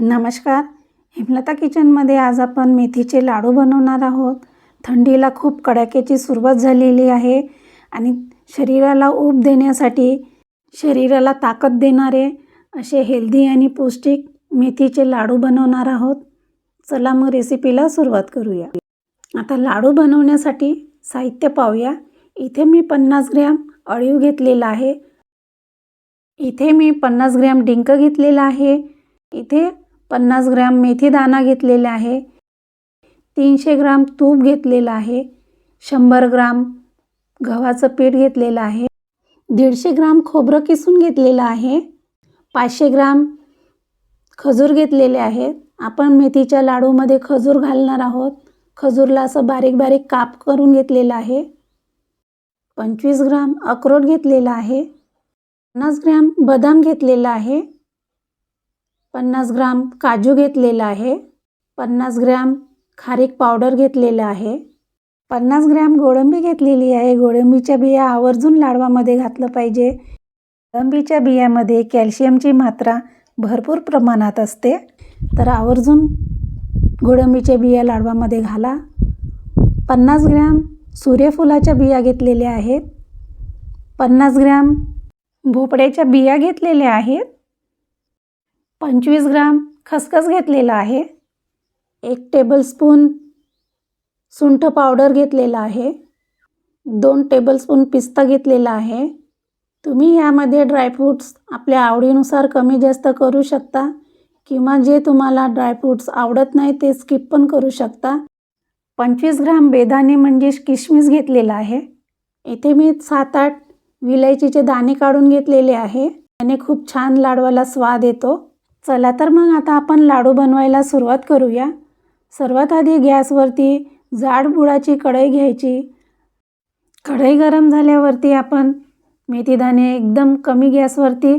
नमस्कार. हेमलता किचनमध्ये आज आपण मेथीचे लाडू बनवणार आहोत. थंडीला खूप कडाक्याची सुरुवात झालेली आहे आणि शरीराला ऊब देण्यासाठी शरीराला ताकद देणारे असे हेल्दी आणि पौष्टिक मेथीचे लाडू बनवणार आहोत. चला मग रेसिपीला सुरुवात करूया. आता लाडू बनवण्यासाठी साहित्य पाहूया. इथे मी पन्नास ग्रॅम अळीव घेतलेला आहे. इथे मी पन्नास ग्रॅम डिंक घेतलेला आहे. इथे पन्नास ग्रॅम मेथी दाणा घेतलेला आहे. तीनशे ग्राम तूप घेतलेलं आहे. शंभर ग्राम गव्हाचं पीठ घेतलेलं आहे. दीडशे ग्राम खोबरं किसून घेतलेलं आहे. पाचशे ग्राम खजूर घेतलेले आहेत. आपण मेथीच्या लाडूमध्ये खजूर घालणार आहोत. खजूरला असं बारीक बारीक काप करून घेतलेलं आहे. पंचवीस ग्राम अक्रोड घेतलेला आहे. पन्नास ग्रॅम बदाम घेतलेला आहे. पन्नास ग्राम काजू घेतलेला आहे. पन्नास ग्रॅम खारीक पावडर घेतलेलं आहे. पन्नास ग्रॅम गोळंबी घेतलेली आहे. गोळंबीच्या बिया आवर्जून लाडवामध्ये घातलं पाहिजे. गोळंबीच्या बियामध्ये कॅल्शियमची मात्रा भरपूर प्रमाणात असते. तर आवर्जून गोळंबीच्या बिया लाडवामध्ये घाला. पन्नास ग्रॅम सूर्यफुलाच्या बिया घेतलेल्या आहेत. पन्नास ग्रॅम भोपळ्याच्या बिया घेतलेल्या आहेत. पंचवीस ग्राम खसखस घेतलेला आहे. एक टेबलस्पून सुंठ पावडर घेतलेला आहे. दोन टेबलस्पून पिस्ता घेतलेला आहे. तुम्ही यामध्ये ड्रायफ्रूट्स आपल्या आवडीनुसार कमी जास्त करू शकता किंवा जे तुम्हाला ड्रायफ्रूट्स आवडत नाही ते स्किप पण करू शकता. पंचवीस ग्राम बेदाणे म्हणजे किशमिश घेतलेला आहे. इथे मी सात आठ विलायचीचे दाणे काढून घेतलेले आहे. त्याने खूप छान लाडवाला स्वाद येतो. चला तर मग आता आपण लाडू बनवायला सुरुवात करूया. सर्वात आधी गॅसवरती जाड बुडाची कढई घ्यायची. कढई गरम झाल्यावरती आपण मेथीदाणे एकदम कमी गॅसवरती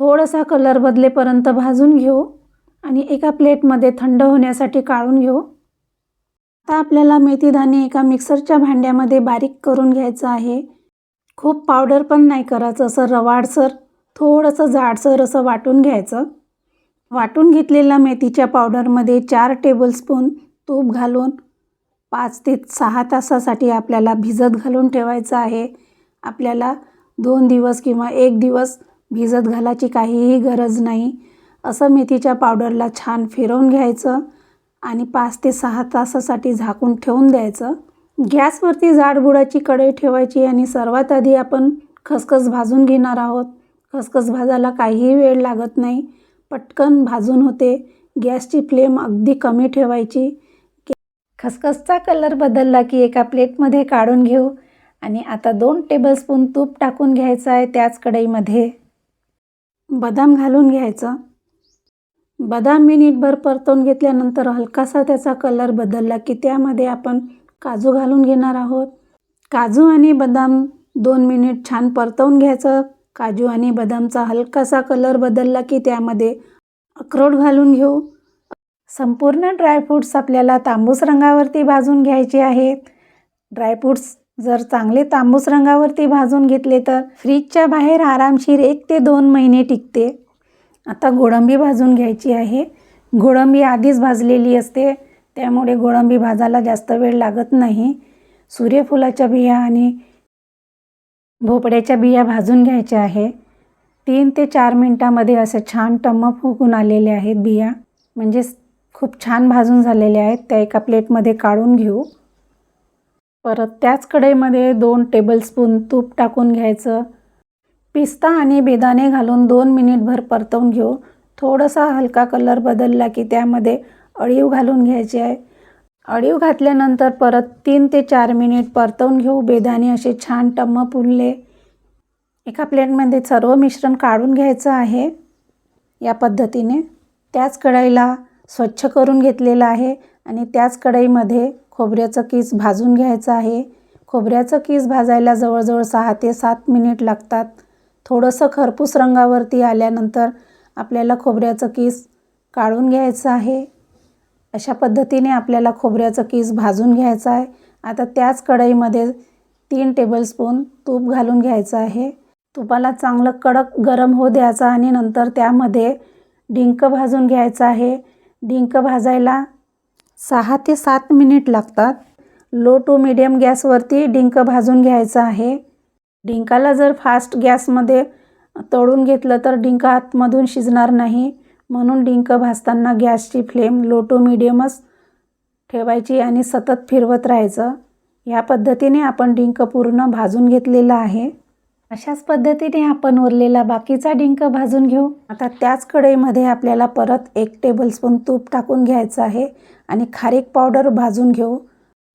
थोडासा कलर बदलेपर्यंत भाजून घेऊ आणि एका प्लेटमध्ये थंड होण्यासाठी काढून घेऊ. आता आपल्याला मेथीदाणे एका मिक्सरच्या भांड्यामध्ये बारीक करून घ्यायचं आहे. खूप पावडर पण नाही करायचं असं रवाडसर थोडंसं जाडसर असं वाटून घ्यायचं. वाटून घेतलेल्या मेथीच्या पावडरमध्ये चार टेबलस्पून तूप घालून पाच ते सहा तासासाठी आपल्याला भिजत घालून ठेवायचं आहे. आपल्याला दोन दिवस किंवा एक दिवस भिजत घालायची काहीही गरज नाही. असं मेथीच्या पावडरला छान फिरवून घ्यायचं आणि पाच ते सहा तासासाठी झाकून ठेवून द्यायचं. गॅसवरती जाडबुडाची कढई ठेवायची आणि सर्वात आधी आपण खसखस भाजून घेणार आहोत. खसखस भाजायला काहीही वेळ लागत नाही. पटकन भाजून होते. गॅसची फ्लेम अगदी कमी ठेवायची. खसखसचा कलर बदलला की एका प्लेटमध्ये काढून घेऊ. आणि आता दोन टेबलस्पून तूप टाकून घ्यायचं आहे त्याच कढईमध्ये. बदाम घालून घ्यायचं. बदाम मिनिटभर परतवून घेतल्यानंतर हलकासा त्याचा कलर बदलला की त्यामध्ये आपण काजू घालून घेणार आहोत. काजू आणि बदाम दोन मिनिट छान परतवून घ्यायचं. काजू आणि बदामचा हलकासा कलर बदलला की त्यामध्ये अक्रोड घालून घेऊ. संपूर्ण ड्रायफ्रूट्स आपल्याला तांबूस रंगावरती भाजून घ्यायचे आहेत. ड्रायफ्रूट्स जर चांगले तांबूस रंगावरती भाजून घेतले तर फ्रीजच्या बाहेर आरामशीर एक ते दोन महिने टिकते. आता गोडंबी भाजून घ्यायची आहे. गोडंबी आधीच भाजलेली असते त्यामुळे गोडंबी भाजायला जास्त वेळ लागत नाही. सूर्यफुलाच्या बिया आणि भोपळ्याच्या बिया भाजून घ्यायच्या आहे. तीन ते चार मिनटामध्ये असे छान टम्म फुगून आलेले आहेत बिया. म्हणजे खूप छान भाजून झालेल्या आहेत. त्या एका प्लेटमध्ये काढून घेऊ. परत त्याच कढईमध्ये दोन टेबलस्पून तूप टाकून घ्यायचं. पिस्ता आणि बेदाणे घालून दोन मिनिटभर परतवून घेऊ. थोडासा हलका कलर बदलला की त्यामध्ये अळीव घालून घ्यायचे आहे. अळीव घातल्यानंतर परत तीन ते चार मिनिट परतवून घेऊ. बेदाणे असे छान टम्म फुलले. एका प्लेटमध्ये सर्व मिश्रण काढून घ्यायचं आहे या पद्धतीने. त्याच कढईला स्वच्छ करून घेतलेलं आहे आणि त्याच कढईमध्ये खोबऱ्याचं किस भाजून घ्यायचं आहे. खोबऱ्याचं किस भाजायला जवळजवळ सहा ते सात मिनिट लागतात. थोडंसं खरपूस रंगावरती आल्यानंतर आपल्याला खोबऱ्याचं किस काढून घ्यायचं आहे. अशा पद्धतीने आपल्याला खोबऱ्याचं किस भाजून घ्यायचं आहे. आता त्याच कढईमध्ये तीन टेबलस्पून तूप घालून घ्यायचं आहे. तुपाला चांगलं कडक गरम होऊ द्यायचं आणि नंतर त्यामध्ये डिंक भाजून घ्यायचं आहे. डिंक भाजायला सहा ते सात मिनिट लागतात. लो टू मिडियम गॅसवरती डिंक भाजून घ्यायचं आहे. डिंकाला जर फास्ट गॅसमध्ये तळून घेतलं तर डिंक आतमधून शिजणार नाही. म्हणून डिंक भाजताना गॅसची फ्लेम लो टू मिडियमच ठेवायची आणि सतत फिरवत राहायचं. ह्या पद्धतीने आपण डिंक पूर्ण भाजून घेतलेला आहे. अशाच पद्धतीने आपण उरलेला बाकीचा डिंक भाजून घेऊ. आता त्याच कढईमध्ये आपल्याला परत एक टेबलस्पून तूप टाकून घ्यायचं आहे आणि खारीक पावडर भाजून घेऊ.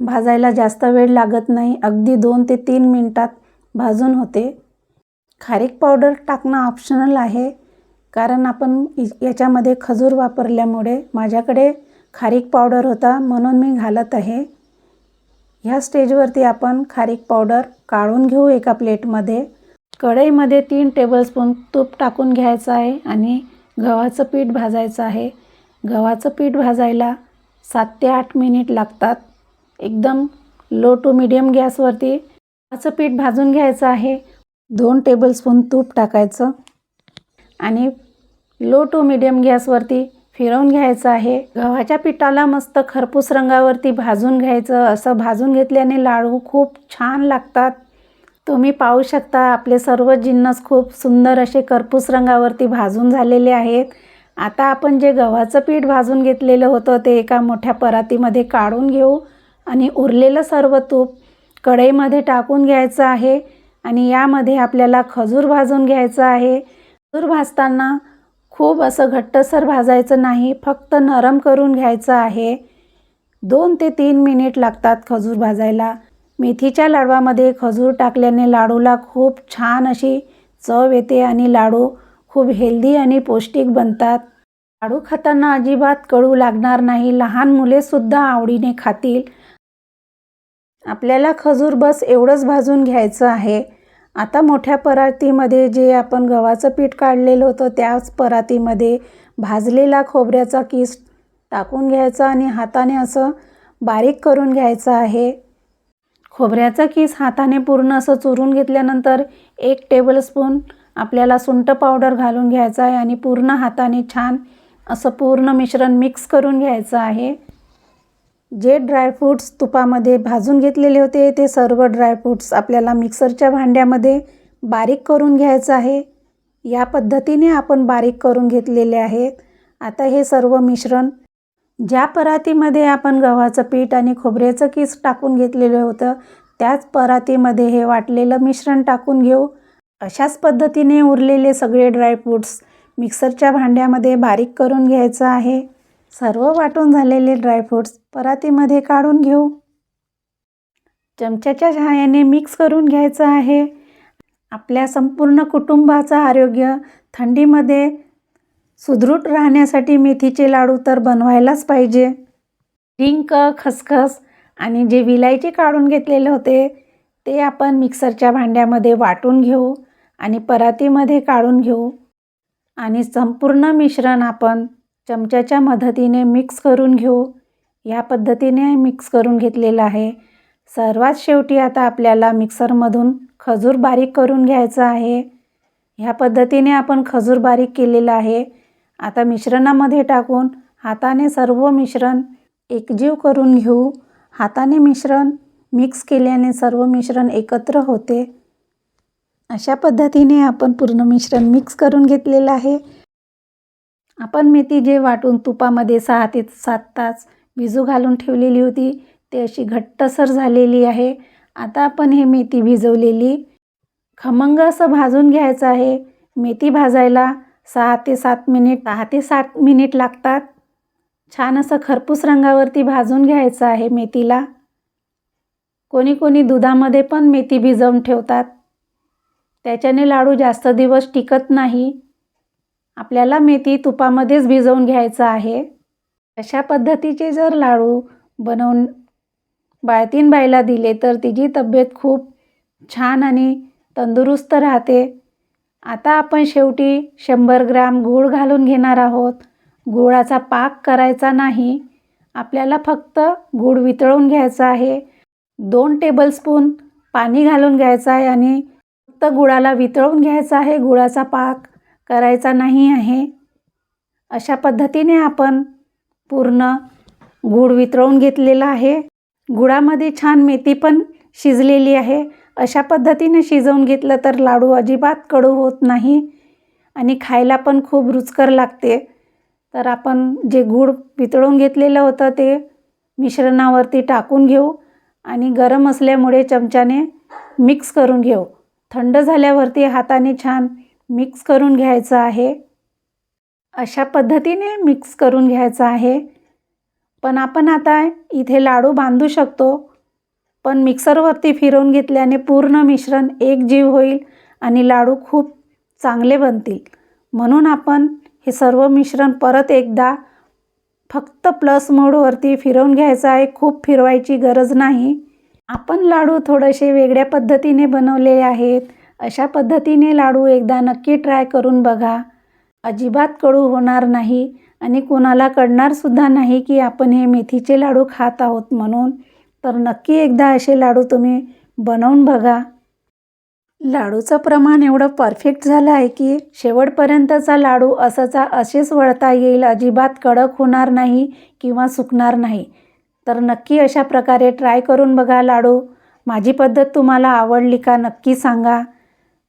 भाजायला जास्त वेळ लागत नाही अगदी दोन ते तीन मिनटात भाजून होते. खारीक पावडर टाकणं ऑप्शनल आहे कारण आपण याच्यामध्ये खजूर वापरल्यामुळे माझ्याकडे खारीक पावडर होता म्हणून मी घालत आहे. ह्या स्टेजवरती आपण खारीक पावडर काढून घेऊ एका प्लेटमध्ये कढईमध्ये तीन टेबलस्पून तूप टाकून घ्यायचं आहे आणि गव्हाचं पीठ भाजायचं आहे. गव्हाचं पीठ भाजायला सात ते आठ मिनिट लागतात. एकदम लो टू मिडियम गॅसवरती गव्हाचं पीठ भाजून घ्यायचं आहे. दोन टेबलस्पून तूप टाकायचं आणि लो टू मिडियम गॅसवरती फिरवून घ्यायचं आहे. गव्हाच्या पिठाला मस्त खरपूस रंगावरती भाजून घ्यायचं. असं भाजून घेतल्याने लाडू खूप छान लागतात. तुम्ही पाहू शकता आपले सर्व जिन्नस खूप सुंदर असे करपूस रंगावरती भाजून झालेले आहेत. आता आपण जे गव्हाचं पीठ भाजून घेतलेलं होतं ते एका मोठ्या परातीमध्ये काढून घेऊ आणि उरलेलं सर्व तूप कढईमध्ये टाकून घ्यायचं आहे आणि यामध्ये आपल्याला खजूर भाजून घ्यायचं आहे. खजूर भाजताना खूप असं घट्टसर भाजायचं नाही फक्त नरम करून घ्यायचं आहे. दोन ते तीन मिनिट लागतात खजूर भाजायला. मेथीच्या लाडवामध्ये खजूर टाकल्याने लाडूला खूप छान अशी चव येते आणि लाडू खूप हेल्दी आणि पौष्टिक बनतात. लाडू खाताना अजिबात कळू लागणार नाही लहान मुलेसुद्धा आवडीने खातील. आपल्याला खजूर बस एवढंच भाजून घ्यायचं आहे. आता मोठ्या परातीमध्ये जे आपण गव्हाचं पीठ काढलेलं होतं त्याच परातीमध्ये भाजलेला खोबऱ्याचा किस टाकून घ्यायचा आणि हाताने असं बारीक करून घ्यायचं आहे. खोबऱ्याचा केस हाताने पूर्ण असं चुरून घेतल्यानंतर एक टेबलस्पून आपल्याला सुंठ पावडर घालून घ्यायचं आहे आणि पूर्ण हाताने छान असं पूर्ण मिश्रण मिक्स करून घ्यायचं आहे. जे ड्रायफ्रूट्स तुपामध्ये भाजून घेतलेले होते ते सर्व ड्रायफ्रूट्स आपल्याला मिक्सरच्या भांड्यामध्ये बारीक करून घ्यायचं आहे. या पद्धतीने आपण बारीक करून घेतलेले आहेत. आता हे सर्व मिश्रण ज्या परातीमध्ये आपण गव्हाचं पीठ आणि खोबऱ्याचं किस टाकून घेतलेलं होतं त्याच परातीमध्ये हे वाटलेलं मिश्रण टाकून घेऊ. अशाच पद्धतीने उरलेले सगळे ड्रायफ्रूट्स मिक्सरच्या भांड्यामध्ये बारीक करून घ्यायचं आहे. सर्व वाटून झालेले ड्रायफ्रूट्स परातीमध्ये काढून घेऊ. चमच्याच्या सहाय्याने मिक्स करून घ्यायचं आहे. आपल्या संपूर्ण कुटुंबाचं आरोग्य थंडीमध्ये सुदृढ राहण्यासाठी मेथीचे लाडू तर बनवायलाच पाहिजे. डिंक खसखस आणि जे विलायची काढून घेतलेले होते ते आपण मिक्सरच्या भांड्यामध्ये वाटून घेऊ आणि परातीमध्ये काढून घेऊ. आणि संपूर्ण मिश्रण आपण चमच्याच्या मदतीने मिक्स करून घेऊ. या पद्धतीने मिक्स करून घेतलेलं आहे. सर्वात शेवटी आता आपल्याला मिक्सरमधून खजूर बारीक करून घ्यायचं आहे. ह्या पद्धतीने आपण खजूर बारीक केलेलं आहे. आता मिश्रणामध्ये टाकून हाताने सर्व मिश्रण एकजीव करून घेऊ. हाताने मिश्रण मिक्स केल्याने सर्व मिश्रण एकत्र होते. अशा पद्धतीने आपण पूर्ण मिश्रण मिक्स करून घेतलेलं आहे. आपण मेथी जे वाटून तुपामध्ये सहा ते सात तास भिजू घालून ठेवलेली होती ते अशी घट्टसर झालेली आहे. आता आपण हे मेथी भिजवलेली खमंग असं भाजून घ्यायचं आहे. मेथी भाजायला सहा ते सात मिनिट सहा ते सात मिनिट लागतात. छान असं खरपूस रंगावरती भाजून घ्यायचं आहे मेथीला. कोणी कोणी दुधामध्ये पण मेथी भिजवून ठेवतात. त्याच्याने लाडू जास्त दिवस टिकत नाही. आपल्याला मेथी तुपामध्येच भिजवून घ्यायचं आहे. अशा पद्धतीचे जर लाडू बनवून बाळतीन बाईला दिले तर तिची तब्येत खूप छान आणि तंदुरुस्त राहते. आता आपण शेवटी शंभर ग्राम गूळ घालून घेणार आहोत. गुळाचा पाक करायचा नाही. आपल्याला फक्त गूळ वितळून घ्यायचा आहे. दोन टेबलस्पून पाणी घालून घ्यायचं आहे आणि फक्त गुळाला वितळून घ्यायचा आहे. गुळाचा पाक करायचा नाही आहे. अशा पद्धतीने आपण पूर्ण गूळ वितळवून घेतलेला आहे. गुळामध्ये छान मेथी पण शिजलेली आहे. अशा पद्धतीने शिजवून घेतलं तर लाडू अजिबात कडू होत नाही आणि खायला पण खूप रुचकर लागते. तर आपण जे गूळ वितळून घेतलेलं होतं ते मिश्रणावरती टाकून घेऊ आणि गरम असल्यामुळे चमच्याने मिक्स करून घेऊ. थंड झाल्यावरती हाताने छान मिक्स करून घ्यायचं आहे. अशा पद्धतीने मिक्स करून घ्यायचं आहे. पण आपण आता इथे लाडू बांधू शकतो. पण मिक्सरवरती फिरवून घेतल्याने पूर्ण मिश्रण एक जीव होईल आणि लाडू खूप चांगले बनतील. म्हणून आपण हे सर्व मिश्रण परत एकदा फक्त प्लस मोडवरती फिरवून घ्यायचं आहे. खूप फिरवायची गरज नाही. आपण लाडू थोडेसे वेगळ्या पद्धतीने बनवले आहेत. अशा पद्धतीने लाडू एकदा नक्की ट्राय करून बघा. अजिबात कडू होणार नाही आणि कोणाला कळणारसुद्धा नाही की आपण हे मेथीचे लाडू खात आहोत म्हणून. तर नक्की एकदा असे लाडू तुम्ही बनवून बघा. लाडूचं प्रमाण एवढं परफेक्ट झालं आहे की शेवटपर्यंतचा लाडू असाचा असेच वळता येईल अजिबात कडक होणार नाही किंवा सुकणार नाही. तर नक्की अशा प्रकारे ट्राय करून बघा लाडू. माझी पद्धत तुम्हाला आवडली का नक्की सांगा.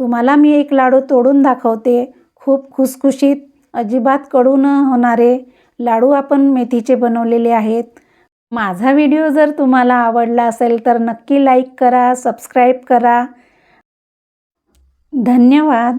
तुम्हाला मी एक लाडू तोडून दाखवते. खूप खुसखुशीत अजिबात कडू न होणारे लाडू आपण मेथीचे बनवलेले आहेत. माझा व्हिडिओ जर तुम्हाला आवडला असेल तर नक्की लाईक करा सबस्क्राईब करा. धन्यवाद.